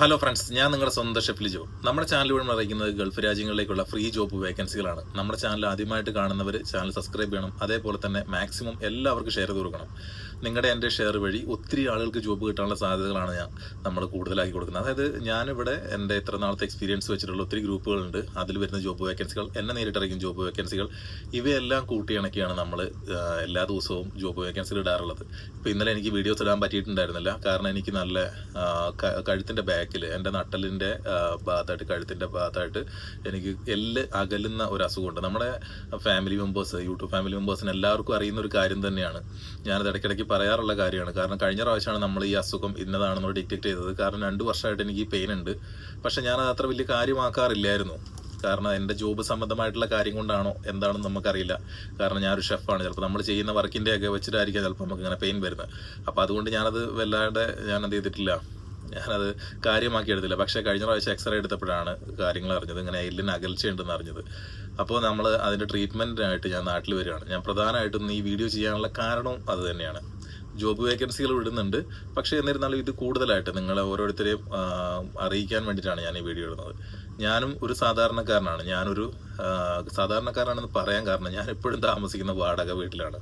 Hello friends ഞാൻ നിങ്ങളുടെ സ്വന്തം ഷെഫ്ലി നമ്മുടെ ചാനൽ വഴി അറിയിക്കുന്നത് ഗൾഫ് രാജ്യങ്ങളിലേക്കുള്ള ഫ്രീ ജോബ് വേക്കൻസികളാണ് നമ്മുടെ ചാനൽ ആദ്യമായിട്ട് കാണുന്നവർ ചാനൽ സബ്സ്ക്രൈബ് ചെയ്യണം. അതേപോലെ തന്നെ മാക്സിമം എല്ലാവർക്കും ഷെയർ ചെയ്ത് കൊടുക്കണം. നിങ്ങളുടെ എന്റെ ഷെയർ വഴി ഒത്തിരി ആളുകൾക്ക് ജോബ് കിട്ടാനുള്ള സാധ്യതകളാണ് ഞാൻ നമ്മൾ കൂടുതലാക്കി കൊടുക്കുന്നത്. അതായത് ഞാനിവിടെ എന്റെ ഇത്ര നാളത്തെ എക്സ്പീരിയൻസ് വെച്ചിട്ടുള്ള ഒത്തിരി ഗ്രൂപ്പുകളുണ്ട്. അതിൽ വരുന്ന ജോബ് വേക്കൻസികൾ എന്നെ നേരിട്ടിറങ്ങിയ ജോബ് വേക്കൻസികൾ ഇവയെല്ലാം കൂട്ടിയിണക്കിയാണ് നമ്മൾ എല്ലാ ദിവസവും ജോബ് വേക്കൻസികൾ ഇടാറുള്ളത്. ഇപ്പോൾ ഇന്നലെ എനിക്ക് വീഡിയോസ് ഇടാൻ പറ്റിയിട്ടുണ്ടായിരുന്നില്ല. കാരണം എനിക്ക് നല്ല കഴുത്തിന്റെ ബാക്കിൽ എന്റെ നട്ടലിന്റെ ഭാഗത്തായിട്ട് കഴുത്തിന്റെ ഭാഗത്തായിട്ട് എനിക്ക് എല്ല് അകലുന്ന ഒരു അസുഖമുണ്ട്. നമ്മുടെ ഫാമിലി മെമ്പേഴ്സ് യൂട്യൂബ് ഫാമിലി മെമ്പേഴ്സിന് എല്ലാവർക്കും അറിയുന്ന ഒരു കാര്യം തന്നെയാണ്. ഞാനത് ഇടയ്ക്കിടയ്ക്ക് പറയാറുള്ള കാര്യമാണ്. കാരണം കഴിഞ്ഞ പ്രാവശ്യമാണ് നമ്മൾ ഈ അസുഖം ഇന്നതാണെന്ന് ഡിറ്റക്ട് ചെയ്തത്. കാരണം രണ്ട് വർഷമായിട്ട് എനിക്ക് പെയിൻ ഉണ്ട്. പക്ഷെ അത് അത്ര വലിയ കാര്യമാക്കാറില്ലായിരുന്നു. കാരണം എന്റെ ജോബ് സംബന്ധമായിട്ടുള്ള കാര്യം കൊണ്ടാണോ എന്താണെന്ന് നമുക്കറിയില്ല. കാരണം ഞാനൊരു ഷെഫാണ് ചിലപ്പോൾ നമ്മൾ ചെയ്യുന്ന വർക്കിന്റെ ഒക്കെ വെച്ചിട്ടായിരിക്കാം ചിലപ്പോൾ നമുക്ക് ഇങ്ങനെ പെയിൻ വരുന്നത്. അപ്പോൾ അതുകൊണ്ട് ഞാനത് വല്ലാണ്ട് ഞാൻ എന്ത് ചെയ്തിട്ടില്ല. ഞാനത് കാര്യമാക്കി എടുത്തില്ല. പക്ഷേ കഴിഞ്ഞ പ്രാവശ്യം എക്സ്റേ എടുത്തപ്പോഴാണ് കാര്യങ്ങൾ അറിഞ്ഞത്. ഇങ്ങനെ എല്ലിന് അകൽച്ചയുണ്ടെന്ന് അറിഞ്ഞത്. അപ്പോൾ നമ്മൾ അതിന്റെ ട്രീറ്റ്മെന്റിനായിട്ട് ഞാൻ നാട്ടിൽ വരികയാണ്. ഞാൻ പ്രധാനമായിട്ടും ഈ വീഡിയോ ചെയ്യാനുള്ള കാരണവും അത് തന്നെയാണ്. ജോബ് വേക്കൻസികൾ വിടുന്നുണ്ട്. പക്ഷേ എന്നിരുന്നാലും ഇത് കൂടുതലായിട്ട് നിങ്ങളെ ഓരോരുത്തരെയും അറിയിക്കാൻ വേണ്ടിയിട്ടാണ് ഞാൻ ഈ വീഡിയോ ഇടുന്നത്. ഞാനും ഒരു സാധാരണക്കാരനാണ്. ഞാനൊരു സാധാരണക്കാരനാണെന്ന് പറയാൻ കാരണം ഞാൻ എപ്പോഴും താമസിക്കുന്ന വാടക വീട്ടിലാണ്.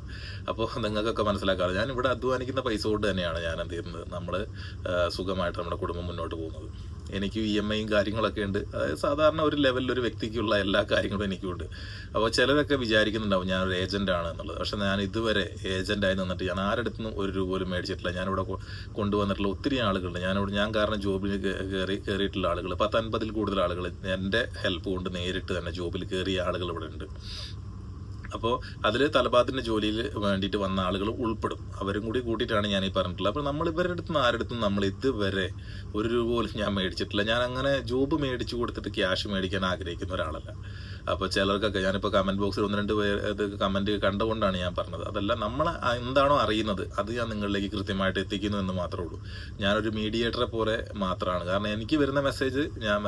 അപ്പോൾ നിങ്ങൾക്കൊക്കെ മനസ്സിലാക്കാറ് ഞാൻ ഇവിടെ അധ്വാനിക്കുന്ന പൈസ കൊണ്ട് തന്നെയാണ് ഞാൻ എന്ത് ചെയ്യുന്നത്. നമ്മൾ സുഖമായിട്ട് നമ്മുടെ കുടുംബം മുന്നോട്ട് പോകുന്നത്. എനിക്ക് ഇ എം ഐയും കാര്യങ്ങളൊക്കെ ഉണ്ട്. അതായത് സാധാരണ ഒരു ലെവലിൽ ഒരു വ്യക്തിക്കുള്ള എല്ലാ കാര്യങ്ങളും എനിക്കുണ്ട്. അപ്പോൾ ചിലരൊക്കെ വിചാരിക്കുന്നുണ്ടാവും ഞാനൊരു ആണ് എന്നുള്ളത്. പക്ഷേ ഞാൻ ഇതുവരെ ഏജന്റായി നിന്നിട്ട് ഞാൻ ആരുടെ ഒരു രൂപ പോലും മേടിച്ചിട്ടില്ല. ഞാനിവിടെ കൊണ്ടുവന്നിട്ടുള്ള ഒത്തിരി ആളുകളുണ്ട്. ഞാനിവിടെ ഞാൻ കാരണം ജോബിൽ കയറി കയറിയിട്ടുള്ള ആളുകൾ. പത്തൻപതിൽ കൂടുതൽ ആളുകൾ എന്റെ ഹെൽപ്പ് കൊണ്ട് നേരിട്ട് തന്നെ ജോബിൽ കയറിയ ആളുകൾ ഇവിടെ ഉണ്ട്. അപ്പോൾ അതിൽ തലപാത്തിന്റെ ജോലിയിൽ വേണ്ടിയിട്ട് വന്ന ആളുകൾ ഉൾപ്പെടും. അവരും കൂടി കൂട്ടിയിട്ടാണ് ഞാൻ ഈ പറഞ്ഞിട്ടുള്ളത്. അപ്പോൾ നമ്മൾ ഇവരുടെ അടുത്ത് ആരുടെ നമ്മൾ ഇതുവരെ ഒരു രൂപ പോലും ഞാൻ മേടിച്ചിട്ടില്ല. ഞാൻ അങ്ങനെ ജോബ് മേടിച്ചു കൊടുത്തിട്ട് ക്യാഷ് മേടിക്കാൻ ആഗ്രഹിക്കുന്ന ഒരാളല്ല. അപ്പോൾ ചിലർക്കൊക്കെ ഞാനിപ്പോൾ കമന്റ് ബോക്സിൽ ഒന്ന് രണ്ട് പേര് ഇത് കമന്റ് കണ്ടുകൊണ്ടാണ് ഞാൻ പറഞ്ഞത്. അതല്ല നമ്മൾ എന്താണോ അറിയുന്നത് അത് ഞാൻ നിങ്ങളിലേക്ക് കൃത്യമായിട്ട് എത്തിക്കുന്നു എന്ന് മാത്രമേ ഉള്ളൂ. ഞാനൊരു മീഡിയേറ്ററെ പോലെ മാത്രമാണ് കാരണം എനിക്ക് വരുന്ന മെസ്സേജ് ഞാൻ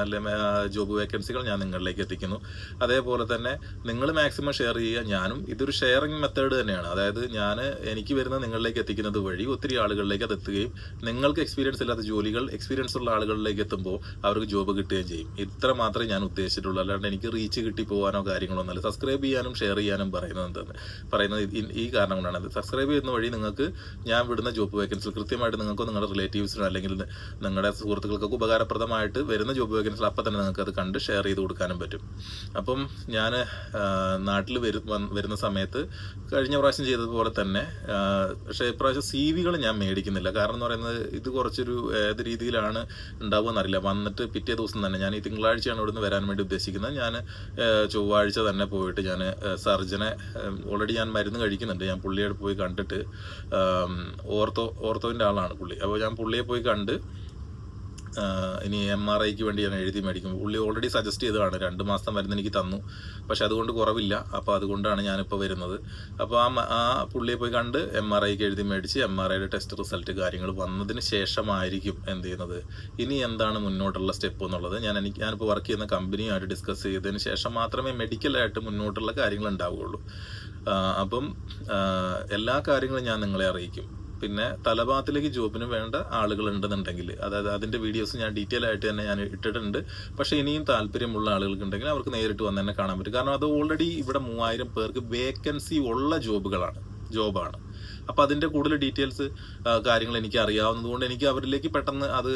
ജോബ് വേക്കൻസികൾ ഞാൻ നിങ്ങളിലേക്ക് എത്തിക്കുന്നു. അതേപോലെ തന്നെ നിങ്ങൾ മാക്സിമം ഷെയർ ചെയ്യുക. ഞാനും ഇതൊരു ഷെയറിംഗ് മെത്തേഡ് തന്നെയാണ്. അതായത് ഞാൻ എനിക്ക് വരുന്ന നിങ്ങളിലേക്ക് എത്തിക്കുന്നത് വഴി ഒത്തിരി ആളുകളിലേക്ക് അത് എത്തുകയും നിങ്ങൾക്ക് എക്സ്പീരിയൻസ് ഇല്ലാത്ത ജോലികൾ എക്സ്പീരിയൻസ് ഉള്ള ആളുകളിലേക്ക് എത്തുമ്പോൾ അവർക്ക് ജോബ് കിട്ടുകയും ചെയ്യും. ഇത്ര മാത്രമേ ഞാൻ ഉദ്ദേശിച്ചിട്ടുള്ളൂ. അല്ലാണ്ട് എനിക്ക് റീച്ച് കിട്ടി പോകാനോ കാര്യങ്ങളോ ഒന്നുമല്ല സബ്സ്ക്രൈബ് ചെയ്യാനും ഷെയർ ചെയ്യാനും പറയുന്നത് എന്താണ്? പറയുന്നത് ഈ- കാരണം കൊണ്ടാണ് സബ്സ്ക്രൈബ് ചെയ്യുന്ന വഴി നിങ്ങൾക്ക് ഞാൻ വിടുന്ന ജോബ് വേക്കൻസിൽ കൃത്യമായിട്ട് നിങ്ങൾക്കോ നിങ്ങളുടെ റിലേറ്റീവ്സിനോ അല്ലെങ്കിൽ നിങ്ങളുടെ സുഹൃത്തുക്കൾക്കൊക്കെ ഉപകാരപ്രദമായിട്ട് വരുന്ന ജോബ് വേക്കൻസിൽ അപ്പം തന്നെ നിങ്ങൾക്ക് അത് കണ്ട് ഷെയർ ചെയ്ത് കൊടുക്കാനും പറ്റും. അപ്പം ഞാൻ നാട്ടിൽ വരു വരുന്ന സമയത്ത് കഴിഞ്ഞ പ്രാവശ്യം ചെയ്തതുപോലെ തന്നെ പക്ഷേ ഇപ്രാവശ്യം സി വികൾ ഞാൻ മേടിക്കുന്നില്ല. കാരണം എന്ന് പറയുന്നത് ഇത് കുറച്ചൊരു ഏത് രീതിയിലാണ് ഉണ്ടാവുക എന്നറിയില്ല. വന്നിട്ട് പിറ്റേ ദിവസം തന്നെ ഞാൻ ഈ തിങ്കളാഴ്ചയാണ് ഇവിടുന്ന് വരാൻ വേണ്ടി ഉദ്ദേശിക്കുന്നത്. ഞാൻ ചൊവ്വാഴ്ച തന്നെ പോയിട്ട് ഞാൻ സർജനെ ഓൾറെഡി ഞാൻ മരുന്ന് കഴിക്കുന്നുണ്ട്. ഞാൻ പുള്ളിയോട് പോയി കണ്ടിട്ട് ഓർത്തോ ഓർത്തോന്റെ ആളാണ് പുള്ളി. അപ്പോൾ ഞാൻ പുള്ളിയെ പോയി കണ്ട് ഇനി എം ആർ ഐക്ക് വേണ്ടി ഞാൻ എഴുതി മേടിക്കും പുള്ളി ഓൾറെഡി സജസ്റ്റ് ചെയ്തതാണ് രണ്ട് മാസം വരുന്ന എനിക്ക് തന്നു. പക്ഷെ അതുകൊണ്ട് കുറവില്ല. അപ്പോൾ അതുകൊണ്ടാണ് ഞാനിപ്പോൾ വരുന്നത്. അപ്പോൾ ആ ആ പുള്ളിയെ പോയി കണ്ട് എം ആർ ഐക്ക് എഴുതി മേടിച്ച് എം ആർ ഐയുടെ ടെസ്റ്റ് റിസൾട്ട് കാര്യങ്ങൾ വന്നതിന് ശേഷമായിരിക്കും എന്ത് ചെയ്യുന്നത്. ഇനി എന്താണ് മുന്നോട്ടുള്ള സ്റ്റെപ്പ് എന്നുള്ളത് ഞാൻ എനിക്ക് ഞാനിപ്പോൾ വർക്ക് ചെയ്യുന്ന കമ്പനിയുമായിട്ട് ഡിസ്കസ് ചെയ്തതിന് ശേഷം മാത്രമേ മെഡിക്കലായിട്ട് മുന്നോട്ടുള്ള കാര്യങ്ങൾ ഉണ്ടാവുകയുള്ളൂ. അപ്പം എല്ലാ കാര്യങ്ങളും ഞാൻ നിങ്ങളെ അറിയിക്കും. പിന്നെ തലഭാഗത്തിലേക്ക് ജോബിന് വേണ്ട ആളുകൾ ഉണ്ടെന്നുണ്ടെങ്കിൽ അതായത് അതിന്റെ വീഡിയോസ് ഞാൻ ഡീറ്റെയിൽ ആയിട്ട് തന്നെ ഞാൻ ഇട്ടിട്ടുണ്ട്. പക്ഷെ ഇനിയും താല്പര്യമുള്ള ആളുകൾക്ക് ഉണ്ടെങ്കിൽ അവർക്ക് നേരിട്ട് വന്ന് തന്നെ കാണാൻ പറ്റും. കാരണം അത് ഓൾറെഡി ഇവിടെ മൂവായിരം പേർക്ക് വേക്കൻസി ഉള്ള ജോബുകളാണ് ജോബാണ്. അപ്പോൾ അതിന്റെ കൂടുതൽ ഡീറ്റെയിൽസ് കാര്യങ്ങൾ എനിക്ക് അറിയാവുന്നതുകൊണ്ട് എനിക്ക് അവരിലേക്ക് പെട്ടെന്ന് അത്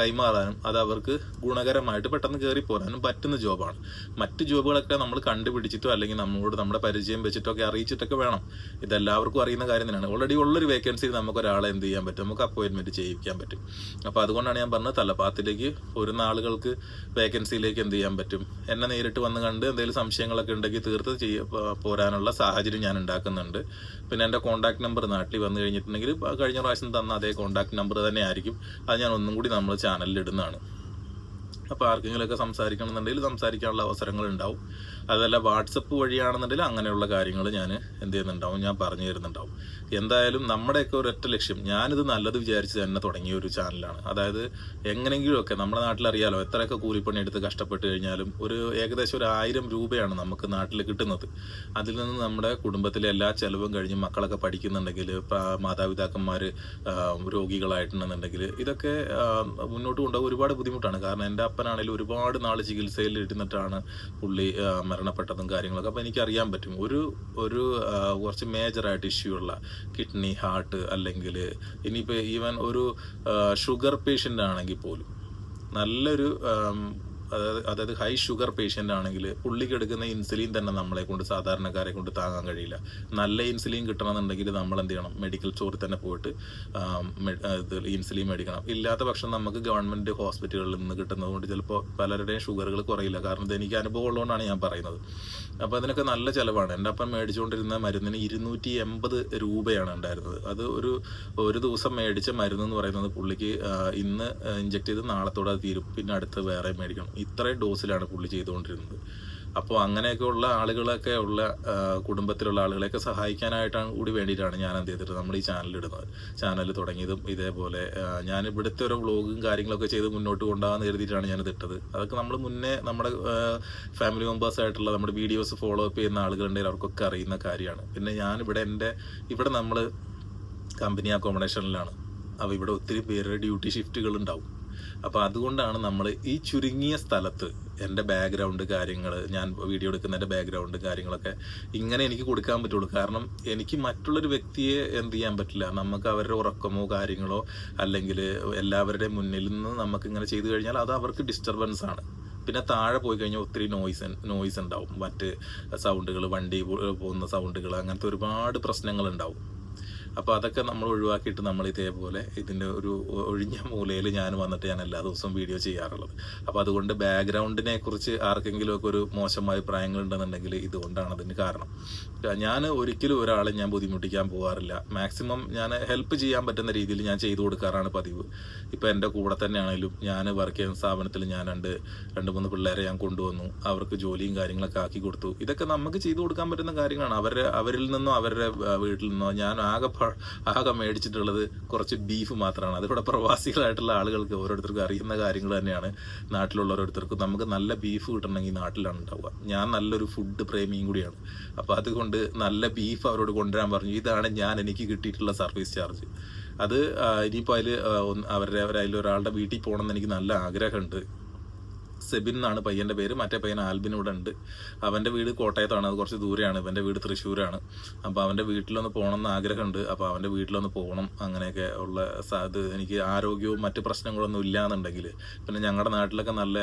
കൈമാറാനും അത് അവർക്ക് ഗുണകരമായിട്ട് പെട്ടെന്ന് കയറി പോരാനും പറ്റുന്ന ജോബാണ്. മറ്റ് ജോബുകളൊക്കെ നമ്മൾ കണ്ടുപിടിച്ചിട്ടോ അല്ലെങ്കിൽ നമ്മളോട് നമ്മുടെ പരിചയം വെച്ചിട്ടോ ഒക്കെ അറിയിച്ചിട്ടൊക്കെ വേണം. ഇതെല്ലാവർക്കും അറിയുന്ന കാര്യം തന്നെയാണ്. ഓൾറെഡി ഉള്ളൊരു വേക്കൻസി നമുക്ക് ഒരാളെ എന്ത് ചെയ്യാൻ പറ്റും? നമുക്ക് അപ്പോയിൻമെന്റ് ചെയ്യിക്കാൻ പറ്റും. അപ്പോൾ അതുകൊണ്ടാണ് ഞാൻ പറഞ്ഞത് തലപ്പാത്തിലേക്ക് ഒരു ആളുകൾക്ക് വേക്കൻസിയിലേക്ക് എന്ത് ചെയ്യാൻ പറ്റും? എന്നെ നേരിട്ട് വന്ന് കണ്ട് എന്തെങ്കിലും സംശയങ്ങളൊക്കെ ഉണ്ടെങ്കിൽ തീർത്ത് പോരാനുള്ള സാഹചര്യം ഞാൻ ഉണ്ടാക്കുന്നുണ്ട്. പിന്നെ എന്റെ കോൺടാക്ട് നമ്പർ നാട്ടിൽ വന്നു കഴിഞ്ഞിട്ടുണ്ടെങ്കിൽ കഴിഞ്ഞ പ്രാവശ്യം തന്ന അതേ കോൺടാക്ട് നമ്പർ തന്നെ ആയിരിക്കും അത് ഞാൻ ഒന്നും കൂടി നമ്മൾ ചാനലിൽ ഇടുന്നതാണ്. അപ്പോൾ ആർക്കെങ്കിലുമൊക്കെ സംസാരിക്കണമെന്നുണ്ടെങ്കിൽ സംസാരിക്കാനുള്ള അവസരങ്ങൾ ഉണ്ടാവും അതല്ല വാട്സപ്പ് വഴിയാണെന്നുണ്ടെങ്കിൽ അങ്ങനെയുള്ള കാര്യങ്ങൾ ഞാൻ എന്ത് ചെയ്യുന്നുണ്ടാവും ഞാൻ പറഞ്ഞു തരുന്നുണ്ടാവും. എന്തായാലും നമ്മുടെയൊക്കെ ഒരൊറ്റ ലക്ഷ്യം ഞാനിത് നല്ലത് വിചാരിച്ച് തന്നെ തുടങ്ങിയ ഒരു ചാനലാണ്. അതായത് എങ്ങനെയെങ്കിലുമൊക്കെ നമ്മുടെ നാട്ടിലറിയാലോ എത്രയൊക്കെ കൂലിപ്പണി എടുത്ത് കഷ്ടപ്പെട്ട് കഴിഞ്ഞാലും ഒരു ഏകദേശം ഒരു ആയിരം രൂപയാണ് നമുക്ക് നാട്ടിൽ കിട്ടുന്നത്. അതിൽ നിന്ന് നമ്മുടെ കുടുംബത്തിലെ എല്ലാ ചെലവും കഴിഞ്ഞ് മക്കളൊക്കെ പഠിക്കുന്നുണ്ടെങ്കിൽ മാതാപിതാക്കന്മാർ രോഗികളായിട്ടുണ്ടെന്നുണ്ടെങ്കിൽ ഇതൊക്കെ മുന്നോട്ട് കൊണ്ടുപോകാൻ ഒരുപാട് ബുദ്ധിമുട്ടാണ്. കാരണം എന്റെ അപ്പനാണെങ്കിലും ഒരുപാട് നാൾ ചികിത്സയിൽ ഇരുന്നിട്ടാണ് പുള്ളി മരണപ്പെട്ടതും കാര്യങ്ങളൊക്കെ. അപ്പോൾ എനിക്ക് അറിയാൻ പറ്റും. ഒരു ഒരു കുറച്ച് മേജറായിട്ട് ഇഷ്യൂ ഉള്ള കിഡ്നി ഹാർട്ട് അല്ലെങ്കിൽ ഇനിയിപ്പോൾ ഈവൻ ഒരു ഷുഗർ പേഷ്യന്റ് ആണെങ്കിൽ പോലും നല്ലൊരു അതായത് അതായത് ഹൈ ഷുഗർ പേഷ്യന്റ് ആണെങ്കിൽ പുള്ളിക്ക് എടുക്കുന്ന ഇൻസുലിൻ തന്നെ നമ്മളെ കൊണ്ട് സാധാരണക്കാരെ കൊണ്ട് താങ്ങാൻ കഴിയില്ല. നല്ല ഇൻസുലിൻ കിട്ടണമെന്നുണ്ടെങ്കിൽ നമ്മൾ എന്ത് ചെയ്യണം? മെഡിക്കൽ സ്റ്റോറിൽ തന്നെ പോയിട്ട് ഇൻസുലിൻ മേടിക്കണം. ഇല്ലാത്ത പക്ഷം നമുക്ക് ഗവൺമെന്റ് ഹോസ്പിറ്റലുകളിൽ നിന്ന് കിട്ടുന്നത് കൊണ്ട് ചിലപ്പോൾ പലരുടെയും ഷുഗറുകൾ കുറയില്ല. കാരണം എനിക്ക് അനുഭവം ഉള്ളതുകൊണ്ടാണ് ഞാൻ പറയുന്നത്. അപ്പോൾ അതിനൊക്കെ നല്ല ചിലവാണ്. എന്റെ അപ്പം മേടിച്ചുകൊണ്ടിരുന്ന മരുന്നിന് ഇരുന്നൂറ്റി എൺപത് രൂപയാണ് ഉണ്ടായിരുന്നത്. അത് ഒരു ഒരു ദിവസം മേടിച്ച മരുന്ന് എന്ന് പറയുന്നത് പുള്ളിക്ക് ഇന്ന് ഇഞ്ചെക്ട് ചെയ്ത് നാളത്തോടെ അത് തീരും. പിന്നെ അടുത്ത് വേറെ മേടിക്കണം. ഇത്രയും ഡോസിലാണ് പുള്ളി ചെയ്തുകൊണ്ടിരുന്നത്. അപ്പോൾ അങ്ങനെയൊക്കെയുള്ള ആളുകളൊക്കെ ഉള്ള കുടുംബത്തിലുള്ള ആളുകളെയൊക്കെ സഹായിക്കാനായിട്ടാണ് കൂടി വേണ്ടിയിട്ടാണ് ഞാൻ എന്ത് ചെയ്തിട്ട് നമ്മൾ ഈ ചാനൽ ഇടുന്നത്. ചാനൽ തുടങ്ങിയതും ഇതേപോലെ ഞാൻ ഇവിടുത്തെ ഓരോ വ്ളോഗും കാര്യങ്ങളൊക്കെ ചെയ്ത് മുന്നോട്ട് കൊണ്ടുപോകാൻ കരുതിയിട്ടാണ് ഞാനിത് ഇട്ടത്. അതൊക്കെ നമ്മൾ മുന്നേ നമ്മുടെ ഫാമിലി മെമ്പേഴ്സ് ആയിട്ടുള്ള നമ്മുടെ വീഡിയോസ് ഫോളോ അപ്പ് ചെയ്യുന്ന ആളുകളുണ്ടെങ്കിൽ അവർക്കൊക്കെ അറിയുന്ന കാര്യമാണ്. പിന്നെ ഞാനിവിടെ എന്റെ ഇവിടെ നമ്മൾ കമ്പനി അക്കോമഡേഷനിലാണ് അപ്പോൾ ഇവിടെ ഒത്തിരി പേരുടെ ഡ്യൂട്ടി ഷിഫ്റ്റുകൾ ഉണ്ടാവും. അപ്പോൾ അതുകൊണ്ടാണ് നമ്മൾ ഈ ചുരുങ്ങിയ സ്ഥലത്ത് എന്റെ ബാക്ക്ഗ്രൗണ്ട് കാര്യങ്ങൾ ഞാൻ വീഡിയോ എടുക്കുന്നതിന്റെ ബാക്ക്ഗ്രൗണ്ട് കാര്യങ്ങളൊക്കെ ഇങ്ങനെ എനിക്ക് കൊടുക്കാൻ പറ്റുള്ളൂ. കാരണം എനിക്ക് മറ്റുള്ളൊരു വ്യക്തിയെ എന്ത് ചെയ്യാൻ പറ്റില്ല. നമുക്ക് അവരുടെ ഉറക്കമോ കാര്യങ്ങളോ അല്ലെങ്കിൽ എല്ലാവരുടെ മുന്നിൽ നിന്ന് നമുക്ക് ഇങ്ങനെ ചെയ്തു കഴിഞ്ഞാൽ അത് അവർക്ക് ഡിസ്റ്റർബൻസ് ആണ്. പിന്നെ താഴെ പോയി കഴിഞ്ഞാൽ ഒത്തിരി നോയ്സ് നോയ്സ് ഉണ്ടാവും. മറ്റ് സൗണ്ടുകൾ വണ്ടി പോകുന്ന സൗണ്ടുകൾ അങ്ങനത്തെ ഒരുപാട് പ്രശ്നങ്ങൾ ഉണ്ടാവും. അപ്പോൾ അതൊക്കെ നമ്മൾ ഒഴിവാക്കിയിട്ട് നമ്മൾ ഇതേപോലെ ഇതിന്റെ ഒരു ഒഴിഞ്ഞ മൂലയിൽ ഞാൻ വന്നിട്ട് ഞാൻ എല്ലാ ദിവസവും വീഡിയോ ചെയ്യാറുള്ളത്. അപ്പോൾ അതുകൊണ്ട് ബാക്ക്ഗ്രൗണ്ടിനെ കുറിച്ച് ആർക്കെങ്കിലുമൊക്കെ ഒരു മോശം അഭിപ്രായങ്ങൾ ഉണ്ടെന്നുണ്ടെങ്കിൽ ഇതുകൊണ്ടാണ് അതിന് കാരണം. ഞാൻ ഒരിക്കലും ഒരാളെ ഞാൻ ബുദ്ധിമുട്ടിക്കാൻ പോകാറില്ല മാക്സിമം ഞാൻ ഹെൽപ്പ് ചെയ്യാൻ പറ്റുന്ന രീതിയിൽ ഞാൻ ചെയ്തു കൊടുക്കാറാണ് പതിവ്. ഇപ്പോൾ എന്റെ കൂടെ തന്നെയാണെങ്കിലും ഞാൻ വർക്ക് ചെയ്യുന്ന സ്ഥാപനത്തിൽ ഞാൻ രണ്ട് രണ്ട് മൂന്ന് പിള്ളേരെ ഞാൻ കൊണ്ടുവന്നു. അവർക്ക് ജോലിയും കാര്യങ്ങളൊക്കെ ആക്കി കൊടുത്തു. ഇതൊക്കെ നമുക്ക് ചെയ്തു കൊടുക്കാൻ പറ്റുന്ന കാര്യങ്ങളാണ്. അവരുടെ അവരിൽ നിന്നോ അവരുടെ വീട്ടിൽ നിന്നോ ഞാൻ ആകെ ആകെ മേടിച്ചിട്ടുള്ളത് കുറച്ച് ബീഫ് മാത്രമാണ്. അതിവിടെ പ്രവാസികളായിട്ടുള്ള ആളുകൾക്ക് ഓരോരുത്തർക്കും അറിയുന്ന കാര്യങ്ങൾ തന്നെയാണ് നാട്ടിലുള്ള ഓരോരുത്തർക്കും നമുക്ക് നല്ല ബീഫ് കിട്ടണമെങ്കിൽ നാട്ടിലാണ് ഉണ്ടാവുക. ഞാൻ നല്ലൊരു ഫുഡ് പ്രേമിയും കൂടിയാണ്. അപ്പോൾ അതുകൊണ്ട് നല്ല ബീഫ് അവരോട് കൊണ്ടുവരാൻ പറഞ്ഞു. ഇതാണ് ഞാൻ എനിക്ക് കിട്ടിയിട്ടുള്ള സർവീസ് ചാർജ് അത് ഇനിയിപ്പോൾ അതിൽ അവരുടെ അതിൽ ഒരാളുടെ വീട്ടിൽ പോകണമെന്ന് എനിക്ക് നല്ല ആഗ്രഹമുണ്ട്. സെബിൻ എന്നാണ് പയ്യന്റെ പേര്. മറ്റേ പയ്യൻ ആൽബിൻ ഇവിടെ ഉണ്ട്. അവന്റെ വീട് കോട്ടയത്താണ്. അത് കുറച്ച് ദൂരെയാണ്. ഇവന്റെ വീട് തൃശ്ശൂരാണ്. അപ്പോൾ അവന്റെ വീട്ടിലൊന്ന് പോകണം എന്ന് ആഗ്രഹമുണ്ട്. അപ്പോൾ അവന്റെ വീട്ടിലൊന്ന് പോകണം അങ്ങനെയൊക്കെ ഉള്ള ഇത് എനിക്ക് ആരോഗ്യവും മറ്റ് പ്രശ്നങ്ങളൊന്നും ഇല്ലാന്നുണ്ടെങ്കിൽ പിന്നെ ഞങ്ങളുടെ നാട്ടിലൊക്കെ നല്ല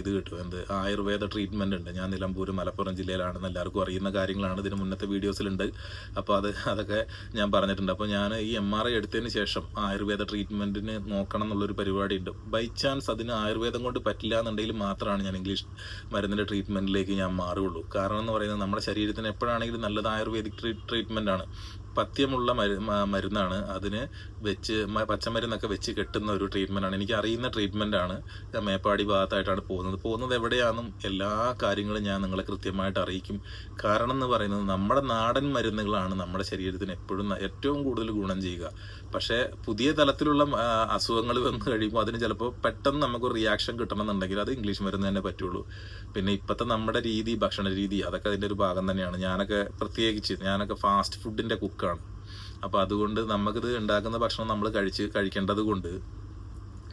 ഇത് കിട്ടും. എന്ത്? ആയുർവേദ ട്രീറ്റ്മെന്റ് ഉണ്ട്. ഞാൻ നിലമ്പൂർ മലപ്പുറം ജില്ലയിലാണെന്ന് എല്ലാവർക്കും അറിയുന്ന കാര്യങ്ങളാണ് ഇതിന് മുന്നത്തെ വീഡിയോസിലുണ്ട് അപ്പോൾ അത് അതൊക്കെ ഞാൻ പറഞ്ഞിട്ടുണ്ട്. അപ്പോൾ ഞാൻ ഈ എം ആർ ഐ എടുത്തതിന് ശേഷം ആയുർവേദ ട്രീറ്റ്മെന്റിന് നോക്കണം എന്നുള്ളൊരു പരിപാടി ഉണ്ട് ബൈ ചാൻസ് അതിന് ആയുർവേദം കൊണ്ട് പറ്റില്ല എന്നുണ്ടെങ്കിൽ മാത്രമാണ് ഞാൻ ഇംഗ്ലീഷ് മരുന്നിന്റെ ട്രീറ്റ്മെന്റിലേക്ക് ഞാൻ മാറുകയുള്ളൂ. കാരണം എന്ന് പറയുന്നത് നമ്മുടെ ശരീരത്തിന് എപ്പോഴാണെങ്കിലും നല്ലത് ആയുർവേദിക് ട്രീ ട്രീറ്റ്മെന്റ് ആണ്. പഥ്യമുള്ള മരു മരുന്നാണ്. അതിന് വെച്ച് പച്ചമരുന്നൊക്കെ വെച്ച് കെട്ടുന്ന ഒരു ട്രീറ്റ്മെന്റ് ആണ്. എനിക്ക് അറിയുന്ന ട്രീറ്റ്മെന്റ് ആണ് ഞാൻ മേപ്പാടി ഭാഗത്തായിട്ടാണ് പോകുന്നത്. പോകുന്നത് എവിടെയാണെന്നും എല്ലാ കാര്യങ്ങളും ഞാൻ നിങ്ങളെ കൃത്യമായിട്ട് അറിയിക്കും. കാരണം എന്ന് പറയുന്നത് നമ്മുടെ നാടൻ മരുന്നുകളാണ് നമ്മുടെ ശരീരത്തിന് എപ്പോഴും ഏറ്റവും കൂടുതൽ ഗുണം ചെയ്യുക. പക്ഷേ പുതിയ തലത്തിലുള്ള അസുഖങ്ങൾ വന്നു കഴിയുമ്പോൾ അതിന് ചിലപ്പോൾ പെട്ടെന്ന് നമുക്ക് റിയാക്ഷൻ കിട്ടണമെന്നുണ്ടെങ്കിൽ അത് ഇംഗ്ലീഷ് മരുന്ന് തന്നെ പറ്റുള്ളൂ. പിന്നെ ഇപ്പോഴത്തെ നമ്മുടെ രീതി ഭക്ഷണ രീതി അതൊക്കെ അതിന്റെ ഒരു ഭാഗം തന്നെയാണ്. ഞാനൊക്കെ പ്രത്യേകിച്ച് ഞാനൊക്കെ ഫാസ്റ്റ് ഫുഡിന്റെ കുക്കാണ് അപ്പോൾ അതുകൊണ്ട് നമുക്കിത് ഉണ്ടാക്കുന്ന ഭക്ഷണം നമ്മൾ കഴിച്ച് കഴിക്കേണ്ടത് കൊണ്ട്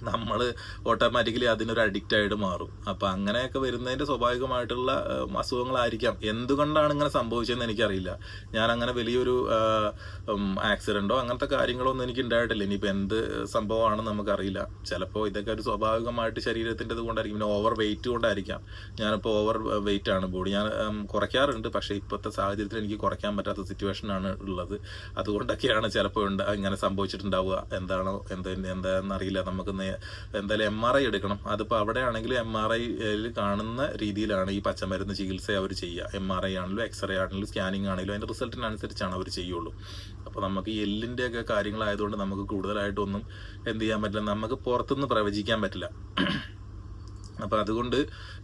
നമ്മൾ ഓട്ടോമാറ്റിക്കലി അതിനൊരു അഡിക്റ്റ് ആയിട്ട് മാറും. അപ്പം അങ്ങനെയൊക്കെ വരുന്നതിന്റെ സ്വാഭാവികമായിട്ടുള്ള അസുഖങ്ങളായിരിക്കാം. എന്തുകൊണ്ടാണ് ഇങ്ങനെ സംഭവിച്ചതെന്ന് എനിക്കറിയില്ല. ഞാൻ അങ്ങനെ വലിയൊരു ആക്സിഡന്റോ അങ്ങനത്തെ കാര്യങ്ങളോ ഒന്നും എനിക്ക് ഉണ്ടായിട്ടില്ല. ഇനിയിപ്പോൾ എന്ത് സംഭവമാണെന്ന് നമുക്കറിയില്ല. ചിലപ്പോൾ ഇതൊക്കെ ഒരു സ്വാഭാവികമായിട്ട് ശരീരത്തിന്റെ ഇത് കൊണ്ടായിരിക്കും. പിന്നെ ഓവർ വെയിറ്റ് കൊണ്ടായിരിക്കാം. ഞാനിപ്പോൾ ഓവർ വെയിറ്റ് ആണ് ബോഡി ഞാൻ കുറയ്ക്കാറുണ്ട്. പക്ഷേ ഇപ്പോഴത്തെ സാഹചര്യത്തിൽ എനിക്ക് കുറയ്ക്കാൻ പറ്റാത്ത സിറ്റുവേഷനാണ് ഉള്ളത്. അതുകൊണ്ടൊക്കെയാണ് ചിലപ്പോൾ ഇങ്ങനെ സംഭവിച്ചിട്ടുണ്ടാവുക. എന്താണോ എന്താ എന്താണെന്നറിയില്ല. നമുക്ക് എന്തായാലും എം ആർ ഐ എടുക്കണം. അതിപ്പോൾ അവിടെ ആണെങ്കിൽ എം ആർ ഐയിൽ കാണുന്ന രീതിയിലാണ് ഈ പച്ചമരുന്ന് ചികിത്സ അവർ ചെയ്യുക. എം ആർ ഐ ആണെങ്കിലും എക്സ്റേ ആണെങ്കിലും സ്കാനിങ് ആണെങ്കിലും അതിന്റെ റിസൾട്ടിനനുസരിച്ചാണ് അവർ ചെയ്യുള്ളൂ. അപ്പോൾ നമുക്ക് ഈ എല്ലിന്റെയൊക്കെ കാര്യങ്ങളായതുകൊണ്ട് നമുക്ക് കൂടുതലായിട്ടൊന്നും എന്ത് ചെയ്യാൻ പറ്റില്ല. നമുക്ക് പുറത്തുനിന്ന് പ്രവചിക്കാൻ പറ്റില്ല. അപ്പോൾ അതുകൊണ്ട്